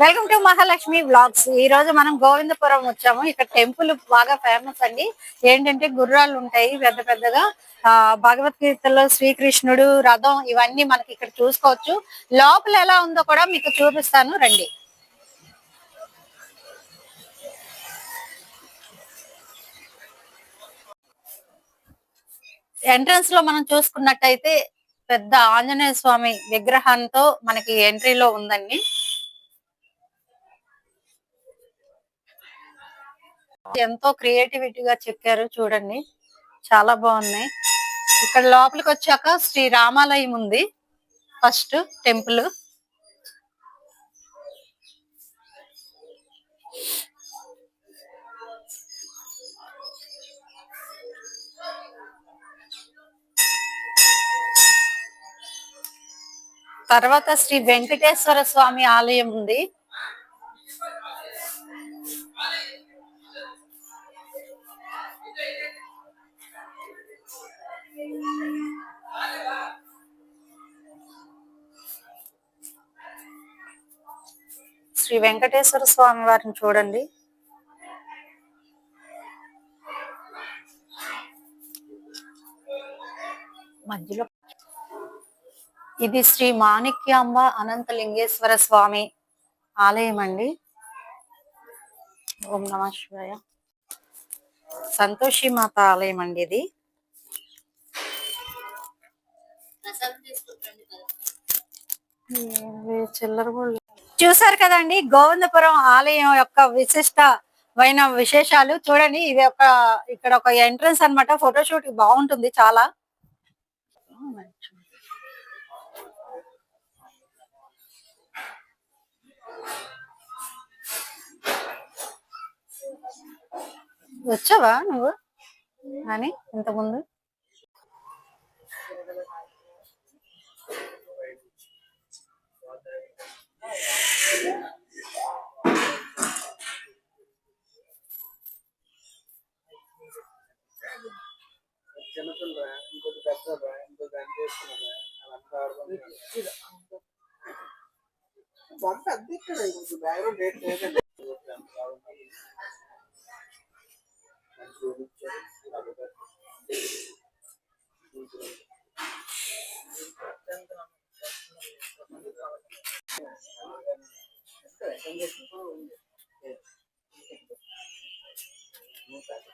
Welcome to Mahalakshmi blogs ఈ రోజు మనం గోవిందపురం వచ్చాము. ఇక్కడ టెంపుల్ బాగా ఫేమస్ అండి. ఏంటంటే గుర్రాలు ఉంటాయి పెద్ద పెద్దగా. ఆ భగవద్గీతలో శ్రీకృష్ణుడు రథం ఇవన్నీ మనకి ఇక్కడ చూసుకోవచ్చు. లోపల ఎలా ఉందో కూడా మీకు చూపిస్తాను. రండి. ఎంట్రన్స్లో మనం చూసుకున్నట్టయితే పెద్ద ఆంజనేయ స్వామి విగ్రహంతో మనకి ఎంట్రీలో ఉందండి. ఎంతో క్రియేటివిటీగా చెక్కారు చూడండి. చాలా బాగున్నాయి. ఇక్కడ లోపలికి వచ్చాక శ్రీ రామాలయం ఉంది. First temple. తర్వాత శ్రీ వెంకటేశ్వర స్వామి ఆలయం ఉంది. శ్రీ వెంకటేశ్వర స్వామి వారిని చూడండి. మధ్యలో. ఇది శ్రీ మాణిక్యాంబ అనంతలింగేశ్వర స్వామి ఆలయం అండి. ఓం నమ శివాయ. సంతోషి మాత ఆలయం అండి ఇది. చిల్లర కూడా. చూసారు కదండి గోవిందపురం ఆలయం యొక్క విశిష్టమైన విశేషాలు. చూడండి ఇది ఒక ఇక్కడ ఒక ఎంట్రన్స్ అన్నమాట. ఫోటోషూట్ బాగుంటుంది చాలా. వచ్చావా నువ్వు? అని ఇంతకుముందు? ఇంకొక గంట బ్యాక్గ్రౌండ్ రేట్ లేదండి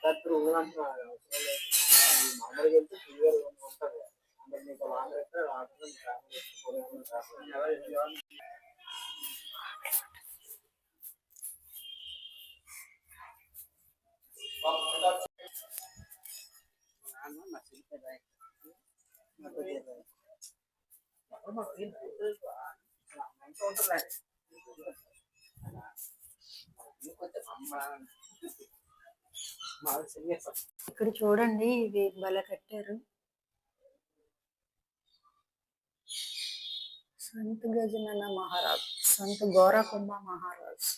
పెద్ద రూల్ అంటున్నారు మామూలుగా వెళ్తే క్లియర్ ఇక్కడ చూడండి ఇవి బల కట్టారు. సంత్ గజనన మహారాజ్ సంత్ గోరకుంభ మహారాజ్.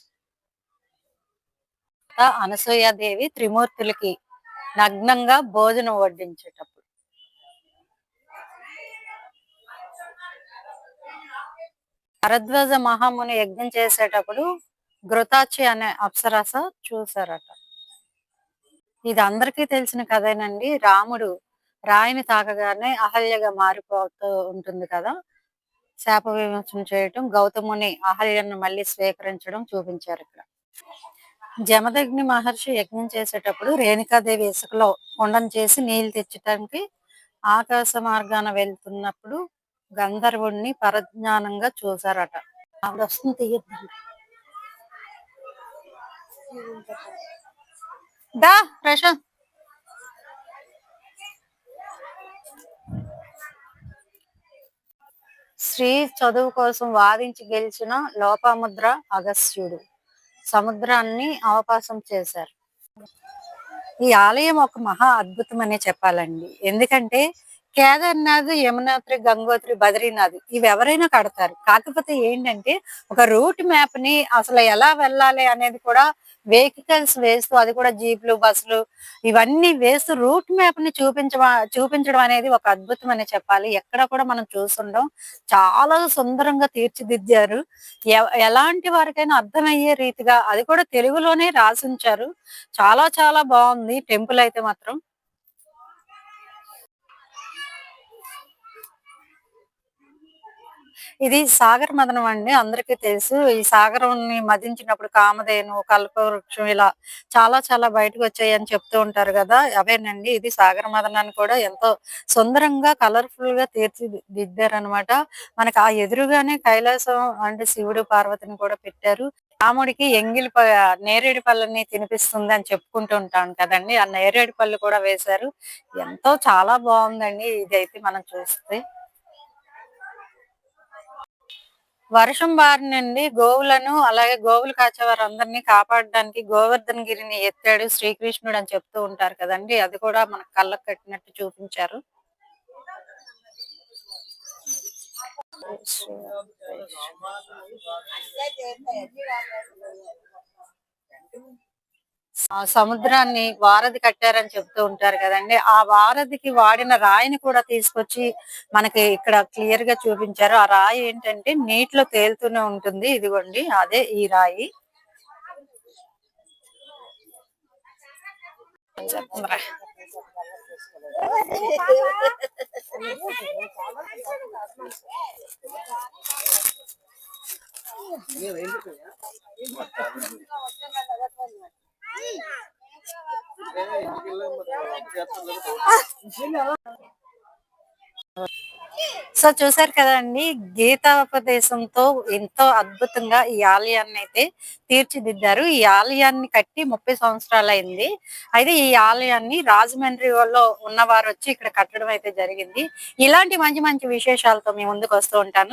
అనసూయాదేవి త్రిమూర్తులకి నగ్నంగా భోజనం వడ్డించేటప్పుడు. భరద్వాజ మహాముని యజ్ఞం చేసేటప్పుడు ఘృతాచి అనే అప్సరాస చూసారట ఇది అందరికీ తెలిసిన కథేనండి. రాముడు రాయిని తాకగానే అహల్యగా మారిపోతూ ఉంటుంది కదా. శాప విమోచన చేయటం గౌతముని ఆహార్యాన్ని మళ్ళీ స్వీకరించడం చూపించారు ఇక్కడ. జమదగ్ని మహర్షి యజ్ఞం చేసేటప్పుడు రేణుకాదేవి ఇసుకలో కొండను చేసి నీళ్ళు తెచ్చటానికి ఆకాశ మార్గాన వెళ్తున్నప్పుడు గంధర్వుణ్ణి పరజ్ఞానంగా చూశారట. ఆవిడ వస్తుంది తీయద్దండి. దా ప్రశాంత్. శ్రీ చదువు కోసం వాదించి గెలిచిన లోపాముద్ర అగస్త్యుడు సముద్రాన్ని అవకాశం చేశారు. ఈ ఆలయం ఒక మహా అద్భుతం అనే చెప్పాలండి. ఎందుకంటే కేదార్నాథ్ యమునాథ్రి గంగోత్రి బద్రీనాథ్ ఇవి ఎవరైనా కడతారు. కాకపోతే ఏంటంటే ఒక రూట్ మ్యాప్ని అసలు ఎలా వెళ్ళాలి అనేది కూడా వెహికల్స్ వేస్తూ అది కూడా జీప్లు బస్సులు ఇవన్నీ వేస్తూ రూట్ మ్యాప్ని చూపించ చూపించడం అనేది ఒక అద్భుతం అని చెప్పాలి. ఎక్కడ కూడా మనం చూస్తుండం చాలా సుందరంగా తీర్చిదిద్దారు. ఎ- ఎలాంటి వారికైనా అర్థమయ్యే రీతిగా అది కూడా తెలుగులోనే రాసి ఉంచారు చాలా చాలా బాగుంది. టెంపుల్ అయితే మాత్రం ఇది సాగర మదనం అండి అందరికీ తెలుసు. ఈ సాగరాన్ని మదించినప్పుడు కామధేను కల్పవృక్షం ఇలా చాలా చాలా బయటకు వచ్చాయి అని చెప్తూ ఉంటారు కదా అవేనండి. ఇది సాగర మదనాన్ని కూడా ఎంతో సుందరంగా కలర్ఫుల్గా తీర్చిదిద్దారనమాట మనకు ఆ ఎదురుగానే కైలాసం అంటే శివుడు పార్వతిని కూడా పెట్టారు. రాముడికి ఎంగిలి ప- నేరేడు పళ్ళని తినిపిస్తుంది అని చెప్పుకుంటూ ఉంటాను కదండి. ఆ నేరేడు పళ్ళు కూడా వేశారు. ఎంతో చాలా బాగుందండి. ఇదైతే మనం చూస్తే. వర్షం బారి నుండి గోవులను అలాగే గోవులు కాచేవారు అందరినీ కాపాడడానికి గోవర్ధన్ గిరిని ఎత్తాడు శ్రీకృష్ణుడు అని చెప్తూ ఉంటారు కదండి. అది కూడా మనకు కళ్ళకు కట్టినట్టు చూపించారు. సముద్రాన్ని వారధి కట్టారని చెప్తూ ఉంటారు కదండి. ఆ వారధికి వాడిన రాయిని కూడా తీసుకొచ్చి మనకి ఇక్కడ క్లియర్గా చూపించారు. ఆ రాయి ఏంటంటే నీటిలో తేలుతూనే ఉంటుంది. ఇదిగోండి అదే ఈ రాయి. సో చూసారు కదండి గీతాపదేశంతో ఎంతో అద్భుతంగా ఈ ఆలయాన్ని అయితే తీర్చిదిద్దారు. ఈ ఆలయాన్ని కట్టి ముప్పై సంవత్సరాలు అయింది. అయితే ఈ ఆలయాన్ని రాజమండ్రి లో ఉన్నవారు వచ్చి ఇక్కడ కట్టడం అయితే జరిగింది. ఇలాంటి మంచి మంచి విశేషాలతో మీ ముందుకు వస్తూ ఉంటాను.